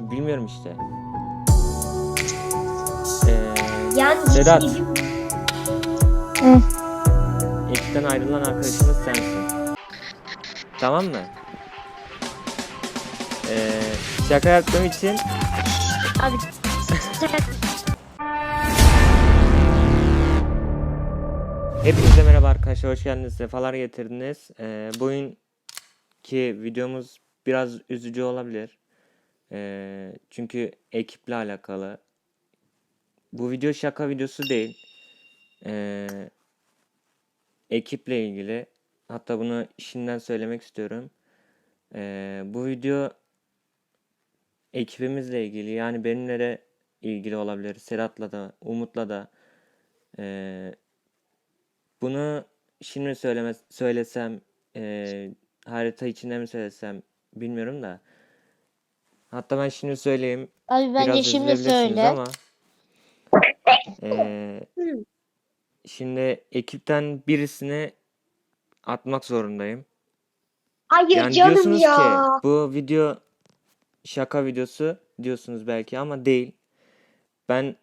Bilmiyorum işte. Ee, Yani Sedat. ekipten ayrılan arkadaşımız sensin. Tamam mı? Ee, şaka yaptığım için Abi Hepinize merhaba arkadaşlar, hoş geldiniz, sefalar getirdiniz. Ee, bugünkü videomuz biraz üzücü olabilir. Ee, çünkü ekiple alakalı. Bu video şaka videosu değil. Ee, ekiple ilgili. Hatta bunu şimdiden söylemek istiyorum. Ee, bu video ekibimizle ilgili, yani benimle de ilgili olabilir. Serhat'la da, Umut'la da. Ee, bunu şimdi söyleme, söylesem eee, harita içinde mi söylesem bilmiyorum da. Hatta ben şimdi söyleyeyim. abi bence Biraz şimdi söyle. ama. eee, şimdi ekipten birisini atmak zorundayım. Hayır Yani canım diyorsunuz ya. ki bu video şaka videosu diyorsunuz belki ama değil. Ben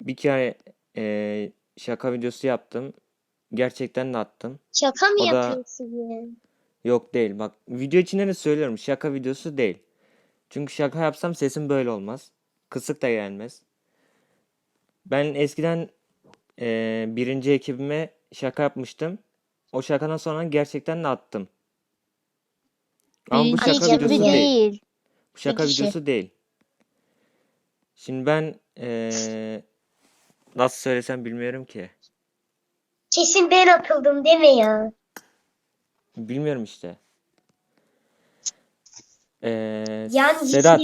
bir kere eee, şaka videosu yaptım. Gerçekten de attım. Şaka mı O da- yapıyorsun ya? Yok değil. Bak video içinde de söylüyorum. Şaka videosu değil. Çünkü şaka yapsam sesim böyle olmaz. Kısık da gelmez. Ben eskiden eee, birinci ekibime şaka yapmıştım. O şakadan sonra gerçekten de attım. Ama bu Birinci şaka videosu değil. değil. Bu şaka kişi. videosu değil. Şimdi ben eee, nasıl söylesem bilmiyorum ki. Kesin ben atıldım deme ya. Bilmiyorum işte. Eee, Yani Sedat.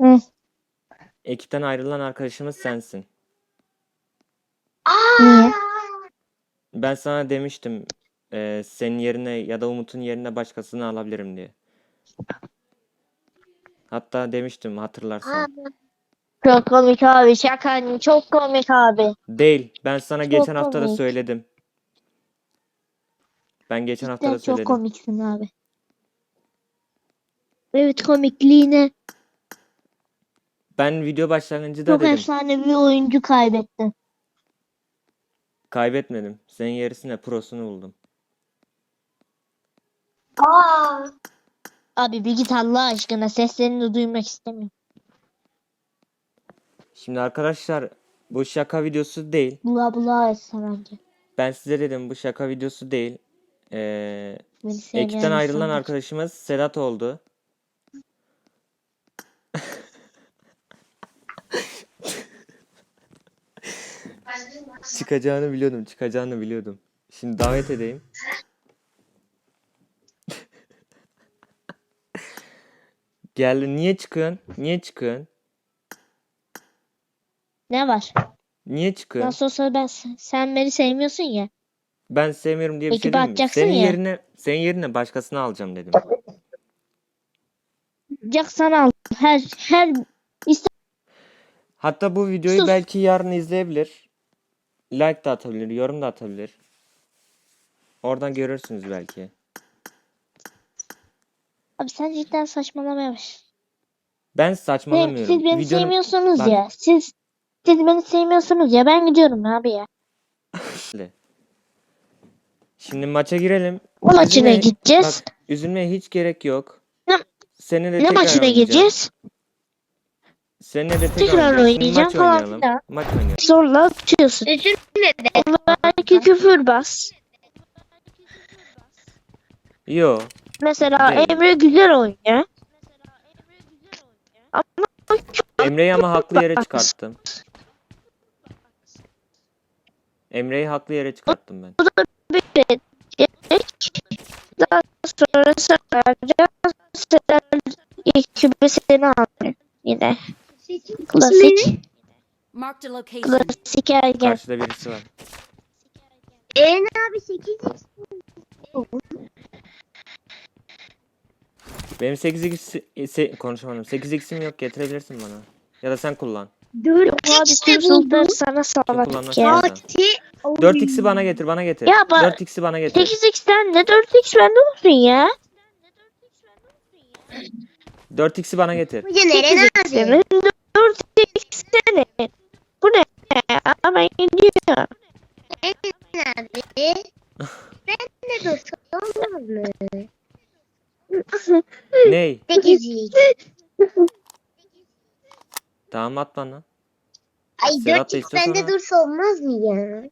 Hı. Ekipten ayrılan arkadaşımız sensin. Aa! Niye? Ben sana demiştim eee, senin yerine ya da Umut'un yerine başkasını alabilirim diye. Hatta demiştim Aa, hatırlarsan. Çok komik abi şaka çok komik abi. Değil. Ben sana Çok geçen hafta da komik. söyledim. Ben geçen hafta da çok söyledim. komiksin abi. Evet komikliğine Ben video başlangıcında çok dedim. efsane bir oyuncu kaybettin. Kaybetmedim. Senin yerisine prosunu buldum. aa. Abi bir git Allah aşkına seslerini duymak istemiyorum. Şimdi arkadaşlar bu şaka videosu değil. Bula bula etse bence. Ben size dedim bu şaka videosu değil. Beni sevmeyen ekipten ayrılan arkadaşımız Sedat oldu. Çıkacağını biliyordum, çıkacağını biliyordum. Şimdi davet edeyim. Geldi. Niye çıkıyorsun? Niye çıkıyorsun? Ne var? Niye çıkıyorsun? Nasıl olsa ben sen beni sevmiyorsun ya. Ben sevmiyorum diye bir şey değil mi? Senin ya. yerine senin yerine başkasını alacağım dedim. Yapacaksan al. Her her Hatta bu videoyu Sus. belki yarın izleyebilir. Like da atabilir, yorum da atabilir. Oradan görürsünüz belki. abi sen cidden saçmalamaya. Ben saçmalamıyorum. Siz beni Videonun sevmiyorsunuz Bak. ya. Siz siz beni sevmiyorsunuz ya. Ben gidiyorum abi ya. Şimdi maça girelim. O maçına gideceğiz. Bak, üzülmeye hiç gerek yok. Ne- Seninle de ne maçına oynayacağım. Seninle de tekrar, oynayacağım maç falan oynayalım. filan. Maç oynayalım. Zorla atıyorsun. Belki küfür bas. Yo. Mesela Değil. Emre güzel oynuyor. Ama Emre'yi ama haklı yere çıkarttım. Emre'yi haklı yere çıkarttım ben. bir daha sonra söyleyeceğim. Sen ekibi seni alıyor. Yine klasik. Klasik ergen. Karşıda birisi var. Eren abi 8 Benim 8x se- konuşamadım. 8x'im yok getirebilirsin bana. Ya da sen kullan. 4 Yok abi sınıfları sana sağladık ya. lazım. Saati 4x'i bana getir, bana getir. Ya ba- 4x'i bana getir. 8x'ten ne 4x bende olsun ya. 4x'i bana getir. Eren abi. Senin dört eksene. Bu ne? Ama gidiyor. Eren abi. Ben de dostum olmaz mı? Ney? Sekizlik. Tamam at bana. Ay Serhat dört da x istiyorsan bende al. dursa olmaz mı ya?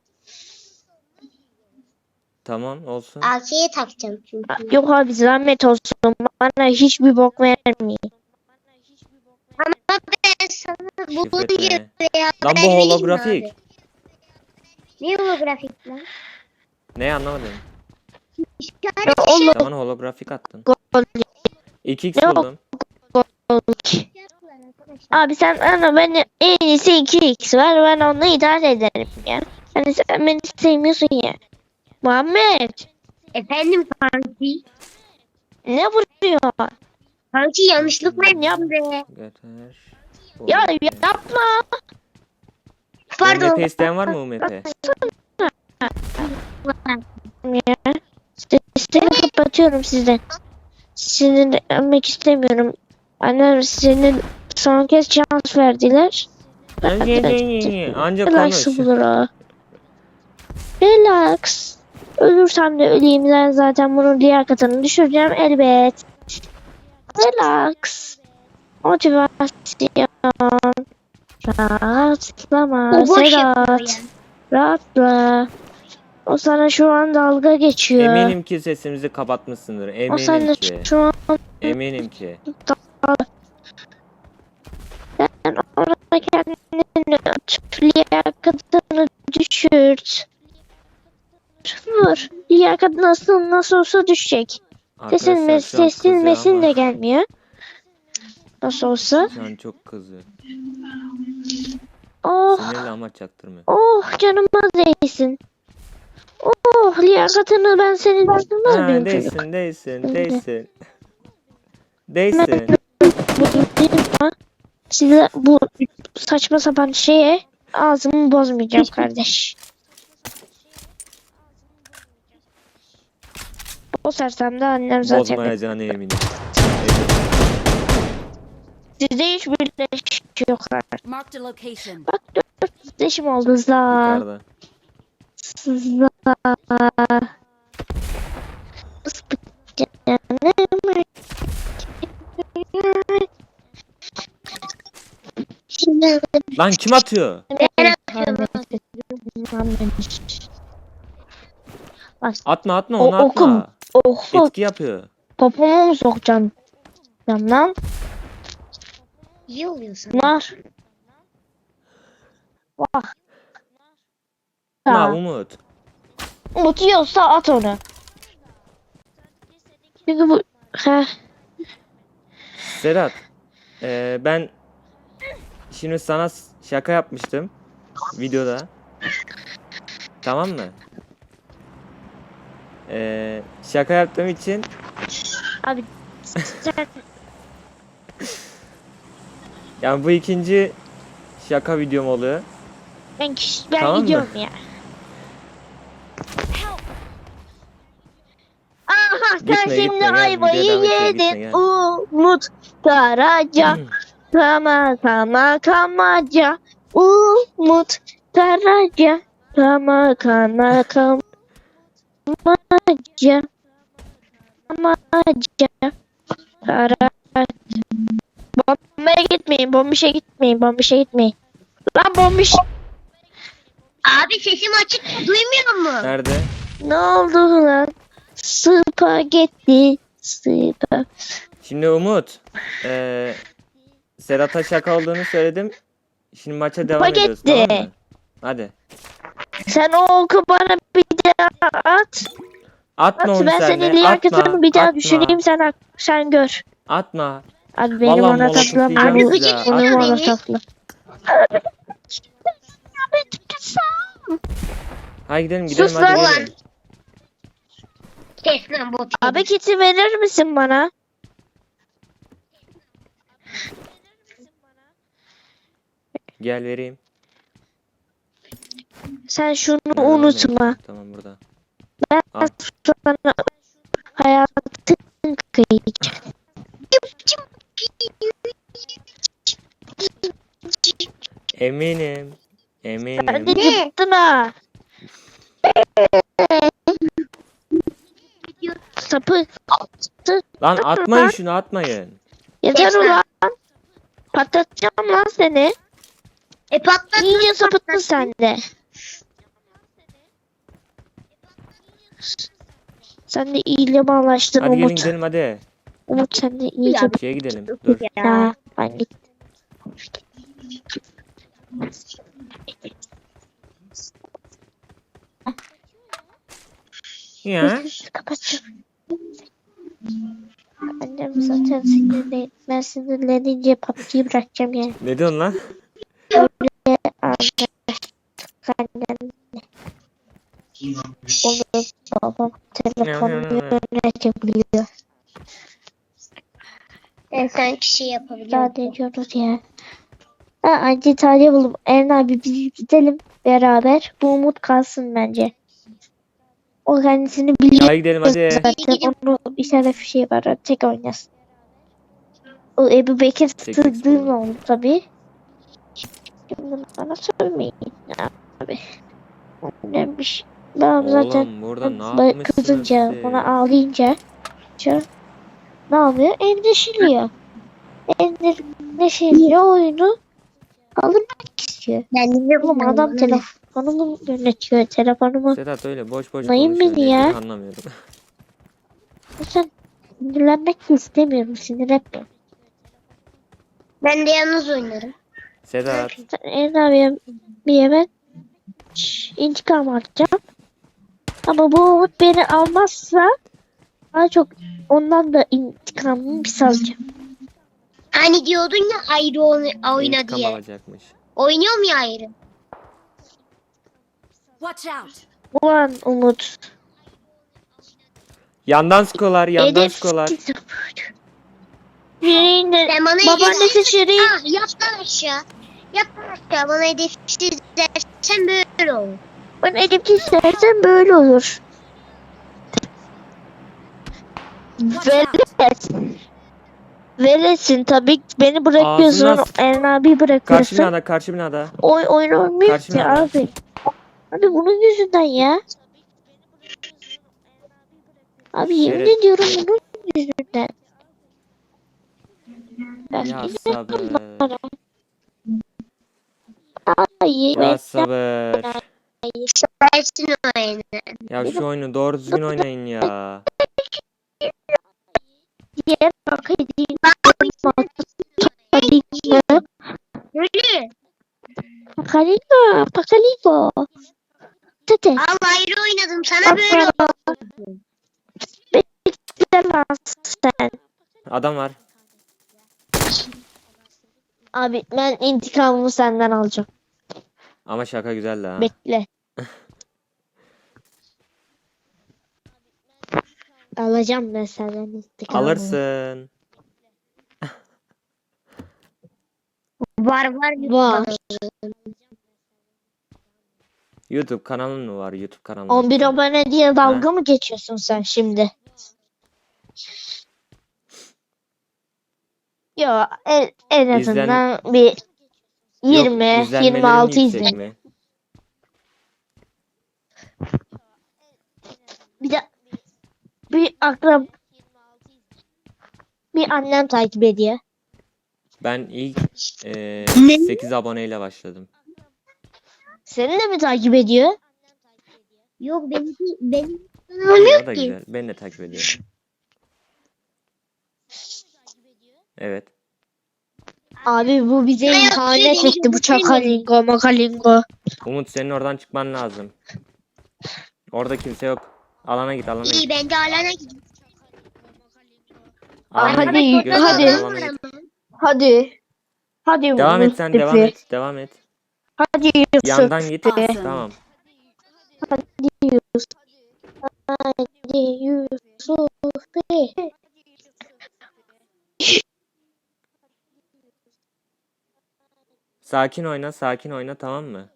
Tamam olsun. AK'ye takacağım çünkü. Yok abi zahmet olsun. Bana hiçbir bok vermeyin. Ben sana bu Şifre. veya Lan bu holografik. Ne holografik lan? Ne anlamadım. İşaret Oğlum Tamam holografik attın. gol 2x Yok. buldum. Abi sen ana ben en iyisi 2x var ben onunla idare ederim ya. Hani sen beni sevmiyorsun ya. Muhammed Efendim kanki. ne vuruyor? Kanki yanlışlıkla Ben yap- yaptım be. Getir. Ya yapma. Pardon. UMP isteyen var mı? Ya. Sesini kapatıyorum sizden. Sinirlenmek istemiyorum. Annem senin son kez şans verdiler. Anca Relax konuş. bulur o. Relax. Ölürsem de öleyim zaten bunun diğer katını düşüreceğim elbet. Relax. Motivasyon. Rahatlama. Bu boş Sedat. Rahatla. O sana şu an dalga geçiyor. Eminim ki sesimizi kapatmışsındır. O Eminim sana ki. şu an Eminim ki. sen orada kendini öt. Liyakatını düşürt. Vur. Liyakat nasıl nasıl olsa düşecek. Sesin, sesin mesin de gelmiyor. Nasıl olsa. Şu an çok kızıyor. Oh Sinirli ama çaktırmıyor. oh canıma değsin. Oh liyakatını ben senin düşürmez Ha, miyim çocuk? değsin, değsin, değsin. Değsin. Size bu saçma sapan şeye ağzımı bozmayacağım kardeş. O sersem de annem zaten. Bozmayacağına eminim. Sizde hiç birleşik yok artık. Location. Bak dört birleşim oldu za. Yukarıda. Za. Şimdi Lan kim atıyor? ben atıyorum. Atma atma O- onu atma. okum. Oh, Etki yapıyor. popomu mu sokacağım? Lan İyi oluyor sana. Bunlar. Vah. Ha, Ya, Umut. Umut yiyorsa at onu. Çünkü bu... Heh. Sedat. eee, ben şimdi sana s- şaka yapmıştım. Videoda. Tamam mı? Eee, şaka yaptığım için Abi yani bu ikinci şaka videom oluyor. ben, kiş- ben Tamam mı? gidiyorum ya. Aha sen Gitme, şimdi gel, ayvayı videoya devam et, gitme, yedin. gel. Umut Karaca. Kama kama kamaca. Umut Karaca. Kama kama kamaca. Kamaca. Karaca. Bombaya gitmeyin, bombişe gitmeyin, bombişe gitmeyin. Lan bombiş Abi sesim açık duymuyor mu? Nerede? ne oldu lan? Spagetti. Spa. Şimdi Umut. Eee Sedat'a şaka olduğunu söyledim. Şimdi maça devam ediyoruz Spagetti. tamam mı? Hadi. Sen o oku bana bir at. Atma At onu ben sen senin de. liyakatını Atma. bir daha atma, düşüreyim sen sen gör. Atma. Abi benim Vallahi ona diyeceğim Abi atma. benim ona tapla. Hadi gidelim gidelim Sus hadi lan. gidelim. Kes lan bot. Abi kiti verir misin bana? Gel vereyim. Sen şunu ben unutma. Anladım. Tamam burada. Ben Al. sana hayatın kıyacağım. Eminim. Eminim. Hadi gittin ha. Sapı. Lan atmayın şunu atmayın. Yeter ulan. Patlatacağım lan seni. E patlattın. İyice sapıttın sen de. Sen de iyice bağlaştın Hadi gelin Umut. gidelim hadi. Umut sen de iyice Şeye gidelim. Dur. Ya ben git. Ya. Kapat şunu. Annem zaten sinirli. Ben sinirlenince PUBG'yi bırakacağım yani. Ne diyorsun lan? Annem. Onu babam telefonunu yönetebiliyor. Ben sen kişi yapabiliyorum. Daha ne diyoruz ya. Ha, anti tarihe buldum. Eren abi biz gidelim beraber. Bu umut kalsın bence. O kendisini biliyor Hadi gidelim hadi. zaten. Onu bir tane bir şey var. Tek oynasın. O Ebu Bekir sığdığın oldu tabi. Şimdi bana söylemeyin abi. Önemli bir şey. Ben zaten Oğlum burada ne kızınca siz? ona ağlayınca ne yapıyor? Endişeliyor. Endişeliyor oyunu alınmak istiyor. De Oğlum adam telefonumu yönetiyor. Telefonumu. Sedat öyle boş boş Neyim konuşuyor beni ya? ben anlamıyorum. Sen sinirlenmek istemiyorum. Sinir etmiyorum. Ben de yalnız oynarım. Sedat Sen Eren abiye bir hemen intikam alacağım. Ama bu umut beni almazsa daha çok ondan da intikamımı bir salacağım. Hani diyordun ya ayrı oyna, diye. alacakmış. Oynuyorum ya ayrı. Watch out! Ulan Umut. Yandan skolar, yandan Edepsiz. skolar. Şirin de Sen bana babaannesi Şirin. Ah yat lan aşağı. Yat lan aşağı. Bana hedefsiz dersen böyle olur. Ben edepsiz dersen böyle olur. Velet. Veletsin tabii beni bırakıyorsun. Eren abi Karşı bırakıyorsun. binada, karşı binada. Oy, oyun olmuyor Karşı ki abi. Abi bunun yüzünden ya. Abi yemin Şeref. ediyorum bunun yüzünden. Ben Ya sabır. Hayır. Ya sabır. Versin oyunu. Ya şu oyunu doğru düzgün oynayın ya. Diğer bak edeyim. Pakalingo. Tete. Al ayrı oynadım. Sana böyle oldu. Sen. Adam var. Abi ben intikamımı senden alacağım. Ama şaka güzeldi ha. Bekle. Alacağım ben senden intikamımı. Alırsın. Var var. Var. YouTube kanalın mı var? YouTube kanalın. 11 abone diye dalga mı geçiyorsun sen şimdi? Yo en, en İzlen- azından bir 20, 26 izle. Bir de bir akrab bir annem takip ediyor. Ben ilk e, Ne? 8 aboneyle başladım. Seni de mi takip ediyor? Yok benim benim O da yok ki. güzel. Ben de takip ediyorum. Evet. Abi bu bize ihanet etti bu çakalingo makalingo. Umut senin oradan çıkman lazım. Orada kimse yok. Alana git, alana İyi git. ben de alana gideyim. Alana hadi, git, hadi. alana git. Hadi. Hadi Devam et sen, devam et, devam et. Hadi Yusuf. Yandan git. Tamam. Hadi Yusuf. Hadi Yusuf. Sakin oyna, sakin oyna tamam mı?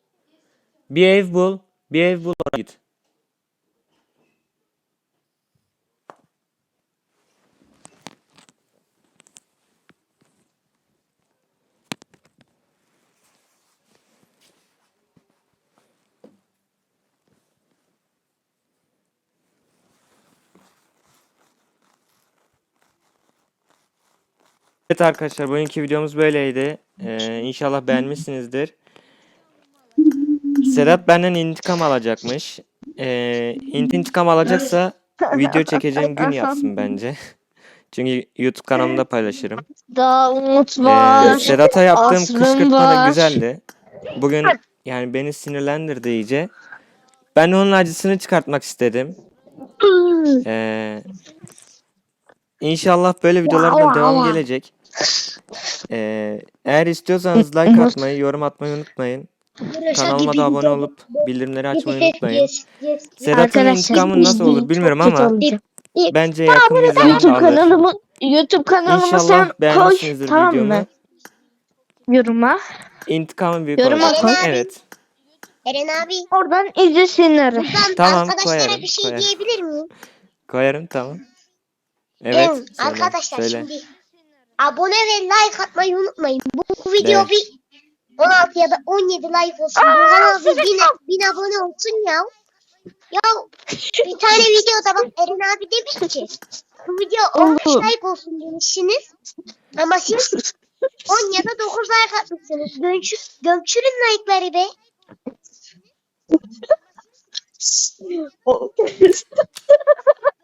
Bir ev bul, bir ev bul oraya git. Evet arkadaşlar bugünkü videomuz böyleydi. Ee, inşallah beğenmişsinizdir. Sedat benden intikam alacakmış. Ee, int- intikam alacaksa video çekeceğim gün yapsın bence. Çünkü YouTube kanalımda paylaşırım. Daha Umut Ee, var. Sedat'a yaptığım Aslım kışkırtma da var. güzeldi. Bugün yani beni sinirlendirdi iyice. Ben de onun acısını çıkartmak istedim. Ee, inşallah böyle videoların devam gelecek. Ee, eğer istiyorsanız like atmayı, yorum atmayı unutmayın. Kanalıma da abone olup bildirimleri açmayı unutmayın. Sedat'ın intikamı nasıl olur bilmiyorum ama bence yakın bir YouTube zamanda alır. YouTube kanalımı sen İnşallah koy beğenmişsinizdir tamam videomu. mı? Yoruma. İntikamı büyük Yorum olacak. atın. Evet. Eren abi Oradan izlesinler. Tamam, arkadaşlara koyarım, bir şey koyarım. diyebilir miyim? Koyarım tamam. Evet. Evet, söyle, arkadaşlar söyle. şimdi abone ve like atmayı unutmayın. Bu video Evet. bir 16 ya da 17 like olsun. Bu kanal bir 1000, 1000 abone olsun ya. Ya bir tane videoda bak Eren abi demiş ki bu video 15 Olur. like olsun demişsiniz. Ama siz 10 ya da 9 like atmışsınız. Gömçür, gömçürün like'ları be.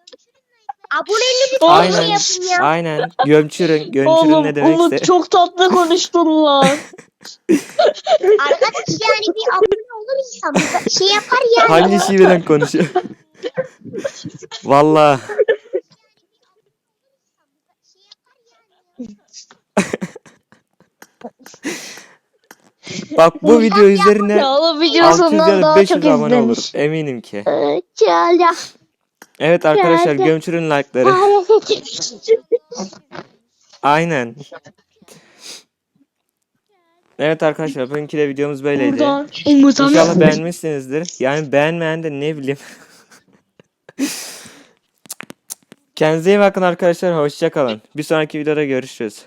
Aboneliğinizi Aynen. Aynen. yapın ya. Aynen. Gömçürün. Gömçürün Oğlum ne demekse. Umut çok tatlı konuştun lan. Arkadaş yani bir abone olur insan. Bir şey yapar yani. Hangi şiveden konuşuyor? Valla. Bak bu video üzerine ya o video 600 ya da daha 500 çok abone olur. izlenir. Eminim ki. Ee, Çala. Evet arkadaşlar Geldi. gömçürün like'ları. Aynen. Evet arkadaşlar bugünkü de videomuz böyleydi. Buradan İnşallah beğenmişsinizdir. Yani beğenmeyen de ne bileyim. Kendinize iyi bakın arkadaşlar. Hoşça kalın. Bir sonraki videoda görüşürüz.